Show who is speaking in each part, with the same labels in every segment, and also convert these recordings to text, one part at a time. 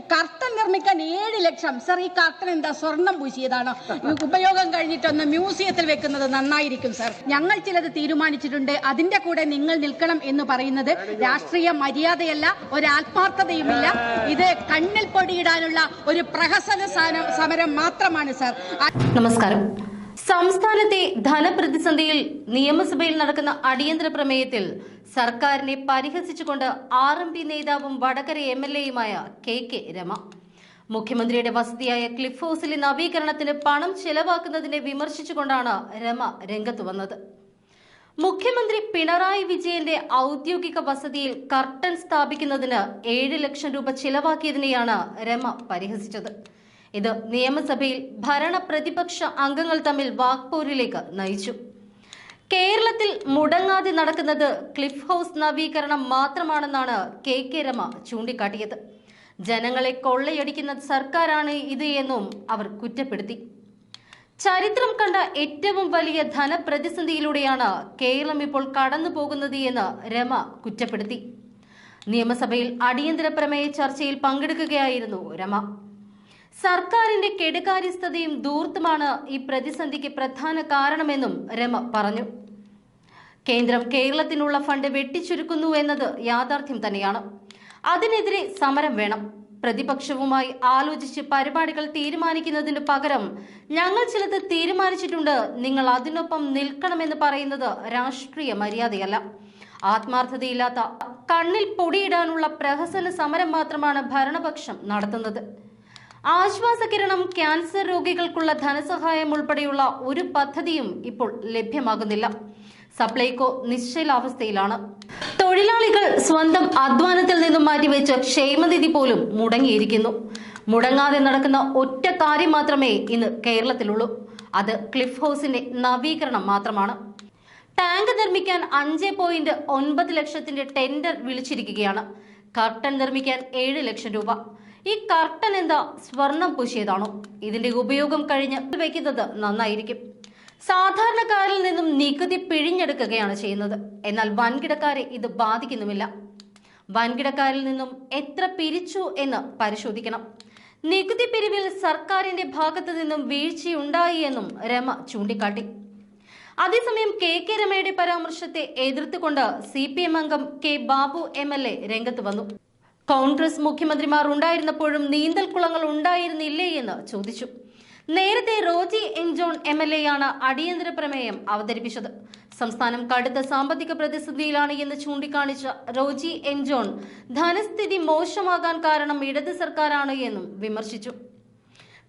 Speaker 1: Curtain നിർമ്മിക്കാൻ ഏഴ് ലക്ഷം. Sir ഈ കർട്ടൻ എന്താ സ്വർണം പൂശിയതാണോ? ഉപയോഗം കഴിഞ്ഞിട്ടൊന്ന് മ്യൂസിയത്തിൽ വെക്കുന്നത് നന്നായിരിക്കും സർ. ഞങ്ങൾ ചിലത് തീരുമാനിച്ചിട്ടുണ്ട്. അതിന്റെ കൂടെ നിങ്ങൾ നിൽക്കണം എന്ന് പറയുന്നത് രാഷ്ട്രീയ മര്യാദയല്ല ഒരാത്മാർത്ഥതയുമില്ല. ഇത് കണ്ണിൽ പൊടിയിടാനുള്ള ഒരു പ്രഹസന സമരം മാത്രമാണ് സർ.
Speaker 2: നമസ്കാരം. സംസ്ഥാനത്തെ ധനപ്രതിസന്ധിയിൽ നിയമസഭയിൽ നടക്കുന്ന അടിയന്തര പ്രമേയത്തിൽ സർക്കാരിനെ പരിഹസിച്ചുകൊണ്ട് ആർ എം പി നേതാവും വടകര എം എൽ എയുമായ കെ കെ രമ. മുഖ്യമന്ത്രിയുടെ വസതിയായ ക്ലിഫ് ഹൗസിലെ നവീകരണത്തിന് പണം ചെലവാക്കുന്നതിനെ വിമർശിച്ചുകൊണ്ടാണ് രമ രംഗത്ത് വന്നത്. മുഖ്യമന്ത്രി പിണറായി വിജയന്റെ ഔദ്യോഗിക വസതിയിൽ കർട്ടൻ സ്ഥാപിക്കുന്നതിന് ഏഴ് ലക്ഷം രൂപ ചിലവാക്കിയതിനെയാണ് രമ പരിഹസിച്ചത്. ഇത് നിയമസഭയിൽ ഭരണ പ്രതിപക്ഷ അംഗങ്ങൾ തമ്മിൽ വാക്പോരിലേക്ക് നയിച്ചു. കേരളത്തിൽ മുടങ്ങാതെ നടക്കുന്നത് ക്ലിഫ് ഹൗസ് നവീകരണം മാത്രമാണെന്നാണ് കെ കെ രമ ചൂണ്ടിക്കാട്ടിയത്. ജനങ്ങളെ കൊള്ളയടിക്കുന്ന സർക്കാരാണ് ഇത് എന്നും അവർ കുറ്റപ്പെടുത്തി. ചരിത്രം കണ്ട ഏറ്റവും വലിയ ധനപ്രതിസന്ധിയിലൂടെയാണ് കേരളം ഇപ്പോൾ കടന്നു പോകുന്നത് എന്ന് രമ കുറ്റപ്പെടുത്തി. നിയമസഭയിൽ അടിയന്തര പ്രമേയ ചർച്ചയിൽ പങ്കെടുക്കുകയായിരുന്നു രമ. സർക്കാരിന്റെ കെടുകാര്യസ്ഥതയും ദൂർത്തുമാണ് ഈ പ്രതിസന്ധിക്ക് പ്രധാന കാരണമെന്നും രമ പറഞ്ഞു. കേന്ദ്രം കേരളത്തിനുള്ള ഫണ്ട് വെട്ടിച്ചുരുക്കുന്നു എന്നത് യാഥാർത്ഥ്യം തന്നെയാണ്. അതിനെതിരെ സമരം വേണം. പ്രതിപക്ഷവുമായി ആലോചിച്ച് പരിപാടികൾ തീരുമാനിക്കുന്നതിന് പകരം ഞങ്ങൾ ചിലത് തീരുമാനിച്ചിട്ടുണ്ട് നിങ്ങൾ അതിനൊപ്പം നിൽക്കണമെന്ന് പറയുന്നത് രാഷ്ട്രീയ മര്യാദയല്ല. ആത്മാർത്ഥതയില്ലാത്ത കണ്ണിൽ പൊടിയിടാനുള്ള പ്രഹസന സമരം മാത്രമാണ് ഭരണപക്ഷം നടത്തുന്നത്. ആശ്വാസകിരണം ക്യാൻസർ രോഗികൾക്കുള്ള ധനസഹായം ഉൾപ്പെടെയുള്ള ഒരു പദ്ധതിയും ഇപ്പോൾ ലഭ്യമാകുന്നില്ല. സപ്ലൈകോ നിശ്ചലാവസ്ഥയിലാണ്. തൊഴിലാളികൾ സ്വന്തം അധ്വാനത്തിൽ നിന്നും മാറ്റിവെച്ച് ക്ഷേമനിധി പോലും മുടങ്ങിയിരിക്കുന്നു. മുടങ്ങാതെ നടക്കുന്ന ഒറ്റ കാര്യം മാത്രമേ ഇന്ന് കേരളത്തിലുള്ളൂ. അത് ക്ലിഫ് ഹൗസിന്റെ നവീകരണം മാത്രമാണ്. ടാങ്ക് നിർമ്മിക്കാൻ അഞ്ച് പോയിന്റ് ഒൻപത് ലക്ഷത്തിന്റെ ടെൻഡർ വിളിച്ചിരിക്കുകയാണ്. കർട്ടൻ നിർമ്മിക്കാൻ ഏഴ് ലക്ഷം രൂപ. ഈ കർട്ടൻ എന്താ സ്വർണം പൂശിയതാണോ? ഇതിന്റെ ഉപയോഗം കഴിഞ്ഞ് വെക്കുന്നത് നന്നായിരിക്കും. സാധാരണക്കാരിൽ നിന്നും നികുതി പിഴിഞ്ഞെടുക്കുകയാണ് ചെയ്യുന്നത്. എന്നാൽ വൻകിടക്കാരെ ഇത് ബാധിക്കുന്നുമില്ല. വൻകിടക്കാരിൽ നിന്നും എത്ര പിരിച്ചു എന്ന് പരിശോധിക്കണം. നികുതി പിരിവിൽ സർക്കാരിന്റെ ഭാഗത്തു നിന്നും വീഴ്ചയുണ്ടായി എന്നും രമ ചൂണ്ടിക്കാട്ടി. അതേസമയം കെ കെ രമയുടെ പരാമർശത്തെ എതിർത്തുകൊണ്ട് സി പി എം അംഗം K Babu M L A രംഗത്ത് വന്നു. കോൺഗ്രസ് മുഖ്യമന്ത്രിമാർ ഉണ്ടായിരുന്നപ്പോഴും നീന്തൽ കുളങ്ങൾ ഉണ്ടായിരുന്നില്ലേ എന്ന് ചോദിച്ചു. നേരത്തെ Roji M John M L എയാണ് അടിയന്തര പ്രമേയം അവതരിപ്പിച്ചത്. സംസ്ഥാനം കടുത്ത സാമ്പത്തിക പ്രതിസന്ധിയിലാണ് എന്ന് ചൂണ്ടിക്കാണിച്ച റോജി എം ജോൺ ധനസ്ഥിതി മോശമാകാൻ കാരണം ഇടത് സർക്കാരാണ് എന്നും വിമർശിച്ചു.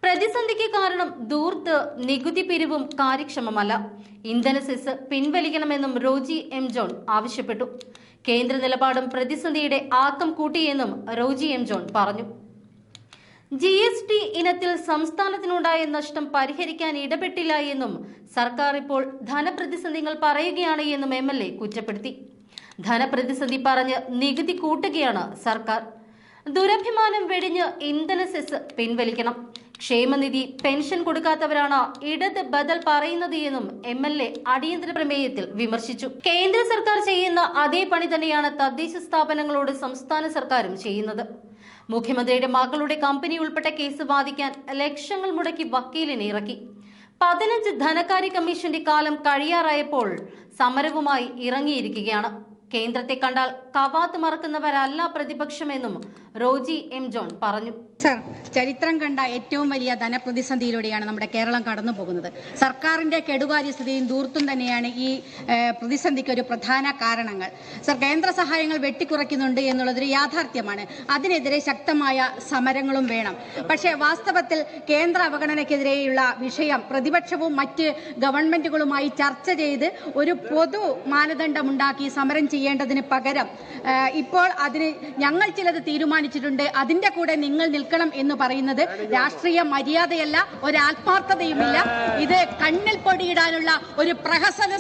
Speaker 2: പ്രതിസന്ധിക്ക് കാരണം ദൂർത്ത് നികുതി പിരിവും കാര്യക്ഷമമല്ല. ഇന്ധന സെസ് പിൻവലിക്കണമെന്നും റോജി എം ജോൺ ആവശ്യപ്പെട്ടു. കേന്ദ്ര നിലപാടും പ്രതിസന്ധിയുടെ ആക്കം കൂട്ടിയെന്നും റോജി എം ജോൺ പറഞ്ഞു. ജി എസ് ടി ഇനത്തിൽ സംസ്ഥാനത്തിനുണ്ടായ നഷ്ടം പരിഹരിക്കാൻ ഇടപെട്ടില്ല എന്നും സർക്കാർ ഇപ്പോൾ ധനപ്രതിസന്ധികൾ പറയുകയാണ് എന്നും എം എൽ എ കുറ്റപ്പെടുത്തി. ധനപ്രതിസന്ധി പറഞ്ഞ് നികുതി കൂട്ടുകയാണ് സർക്കാർ. ദുരഭിമാനം വെടിഞ്ഞ് ഇന്ധന സെസ് പിൻവലിക്കണം. ക്ഷേമനിധി പെൻഷൻ കൊടുക്കാത്തവരാണ് ഇടത് ബദൽ പറയുന്നത് എന്നും എം എൽ എ അടിയന്തര പ്രമേയത്തിൽ വിമർശിച്ചു. കേന്ദ്ര സർക്കാർ ചെയ്യുന്ന അതേ പണി തന്നെയാണ് തദ്ദേശ സ്ഥാപനങ്ങളോട് സംസ്ഥാന സർക്കാരും ചെയ്യുന്നത്. മുഖ്യമന്ത്രിയുടെ മകളുടെ കമ്പനി ഉൾപ്പെട്ട കേസ് വാദിക്കാൻ ലക്ഷങ്ങൾ മുടക്കി വക്കീലിനെ ഇറക്കി. പതിനഞ്ച് ധനകാര്യ കമ്മീഷന്റെ കാലം കഴിയാറായപ്പോൾ സമരവുമായി ഇറങ്ങിയിരിക്കുകയാണ്. കേന്ദ്രത്തെ കണ്ടാൽ കവാത്ത് മറക്കുന്നവരല്ല പ്രതിപക്ഷമെന്നും റോജി എം ജോൺ പറഞ്ഞു.
Speaker 1: സർ ചരിത്രം കണ്ട ഏറ്റവും വലിയ ധനപ്രതിസന്ധിയിലൂടെയാണ് നമ്മുടെ കേരളം കടന്നു പോകുന്നത് സർക്കാരിന്റെ കെടുകാര്യസ്ഥതയും ദൂർത്തും തന്നെയാണ് ഈ പ്രതിസന്ധിക്ക് ഒരു പ്രധാന കാരണങ്ങൾ. സർ കേന്ദ്ര സഹായങ്ങൾ വെട്ടിക്കുറയ്ക്കുന്നുണ്ട് എന്നുള്ളതൊരു യാഥാർത്ഥ്യമാണ്. അതിനെതിരെ ശക്തമായ സമരങ്ങളും വേണം. പക്ഷേ വാസ്തവത്തിൽ കേന്ദ്ര അവഗണനയ്ക്കെതിരെയുള്ള വിഷയം പ്രതിപക്ഷവും മറ്റ് ഗവൺമെന്റുകളുമായി ചർച്ച ചെയ്ത് ഒരു പൊതു മാനദണ്ഡമുണ്ടാക്കി സമരം ചെയ്യേണ്ടതിന് പകരം ഇപ്പോൾ അതിന് ഞങ്ങൾ ചിലത് തീരുമാനിച്ചിട്ടുണ്ട്. അതിന്റെ കൂടെ നിങ്ങൾ നിൽക്കണം എന്ന് പറയുന്നത് രാഷ്ട്രീയ മര്യാദയല്ല ഒരാത്മാർത്ഥതയുമില്ല ഇത് കണ്ണിൽ പൊടിയിടാനുള്ള ഒരു പ്രഹസന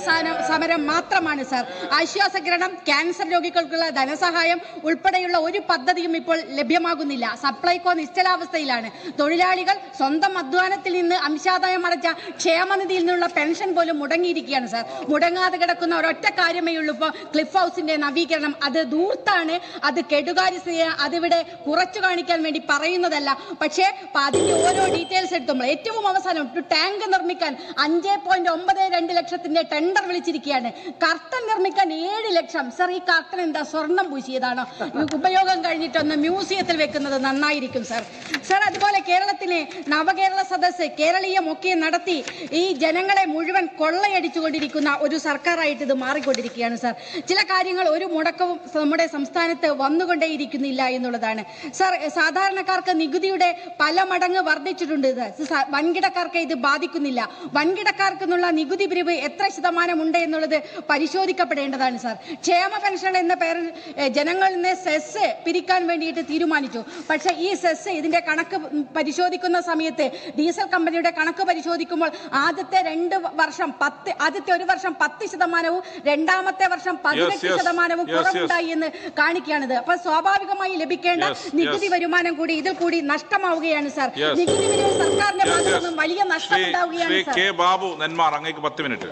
Speaker 1: സമരം മാത്രമാണ് സാർ. ആശ്വാസകിരണം ക്യാൻസർ രോഗികൾക്കുള്ള ധനസഹായം ഉൾപ്പെടെയുള്ള ഒരു പദ്ധതിയും ഇപ്പോൾ ലഭ്യമാകുന്നില്ല. സപ്ലൈകോ നിശ്ചലാവസ്ഥയിലാണ്. തൊഴിലാളികൾ സ്വന്തം അധ്വാനത്തിൽ നിന്ന് അംശാദായം അടച്ച ക്ഷേമനിധിയിൽ നിന്നുള്ള പെൻഷൻ പോലും മുടങ്ങിയിരിക്കുകയാണ് സർ. മുടങ്ങാതെ കിടക്കുന്ന ഒരൊറ്റ കാര്യമേ ഉള്ളൂ ഇപ്പോൾ ക്ലിഫ് ഹൗസിന്റെ നവീകരണം. അത് ദൂർത്താണ് അത് കെടുകാര്യസ്ഥയെ അതിവിടെ കുറച്ചു കാണിക്കാൻ വേണ്ടി പറയുന്നതല്ല. പക്ഷേ അതിന്റെ ഓരോ ഡീറ്റെയിൽസ് എടുത്തുമ്പോൾ ഏറ്റവും അവസാനം ടാങ്ക് നിർമ്മിക്കാൻ അഞ്ച് പോയിന്റ് ഒമ്പത് രണ്ട് ലക്ഷത്തിന്റെ ടെൻഡർ വിളിച്ചിരിക്കുകയാണ് കർട്ടൻ നിർമ്മിക്കാൻ ഏഴ് ലക്ഷം. സർ ഈ കർട്ടൻ എന്താ? സ്വർണം പൂശിയതാണോ? ഉപയോഗം കഴിഞ്ഞിട്ടൊന്ന് മ്യൂസിയത്തിൽ വെക്കുന്നത് നന്നായിരിക്കും സർ സർ അതുപോലെ കേരളത്തിലെ നവകേരള സദസ്സ് കേരളീയമൊക്കെ നടത്തി ഈ ജനങ്ങളെ മുഴുവൻ കൊള്ളയടിച്ചുകൊണ്ടിരിക്കുന്ന ഒരു സർക്കാരായിട്ട് ഇത് മാറിക്കൊണ്ടിരിക്കുകയാണ് സർ ചില കാര്യങ്ങൾ ഒരു മുടക്കവും നമ്മുടെ സംസ്ഥാനത്ത് വന്നുകൊണ്ടേയിരിക്കുന്നില്ല എന്നുള്ളതാണ്. സർ സാധാരണക്കാർക്ക് നികുതിയുടെ പല മടങ്ങ് വർദ്ധിച്ചിട്ടുണ്ട് ഇത് വൻകിടക്കാർക്ക് ഇത് ബാധിക്കുന്നില്ല വൻകിടക്കാർക്കെന്നുള്ള നികുതി പിരിവ് എത്ര ശതമാനം ഉണ്ട് എന്നുള്ളത് പരിശോധിക്കപ്പെടേണ്ടതാണ് സാർ ക്ഷേമ പെൻഷൻ എന്ന പേരിൽ ജനങ്ങളിൽ നിന്ന് സെസ് പിരിക്കാൻ വേണ്ടിയിട്ട് തീരുമാനിച്ചു പക്ഷെ ഈ സെസ് ഇതിന്റെ കണക്ക് പരിശോധിക്കുന്ന സമയത്ത് ഡീസൽ കമ്പനിയുടെ കണക്ക് പരിശോധിക്കുമ്പോൾ ആദ്യത്തെ രണ്ട് വർഷം പത്ത് ആദ്യത്തെ ഒരു വർഷം പത്ത് ശതമാനവും രണ്ടാമത്തെ വർഷം പതിനെട്ട്. ശതമാനവും. കുറവുണ്ടായി എന്ന് കാണിക്കുകയാണിത് അപ്പൊ സ്വാഭാവികമായി ലഭിക്കേണ്ട. നികുതി വരുമാനം കൂടി ഇതിൽ കൂടി നഷ്ടമാവുകയാണ് സാർ. നികുതി പിരിവ് സർക്കാരിന്റെ ഭാഗത്തു നിന്നും വലിയ
Speaker 3: നഷ്ടമുണ്ടാവുകയാണ്
Speaker 1: സാർ.
Speaker 3: കെ ബാബു നെന്മാർ അങ്ങേക്ക് പത്ത് മിനിറ്റ്.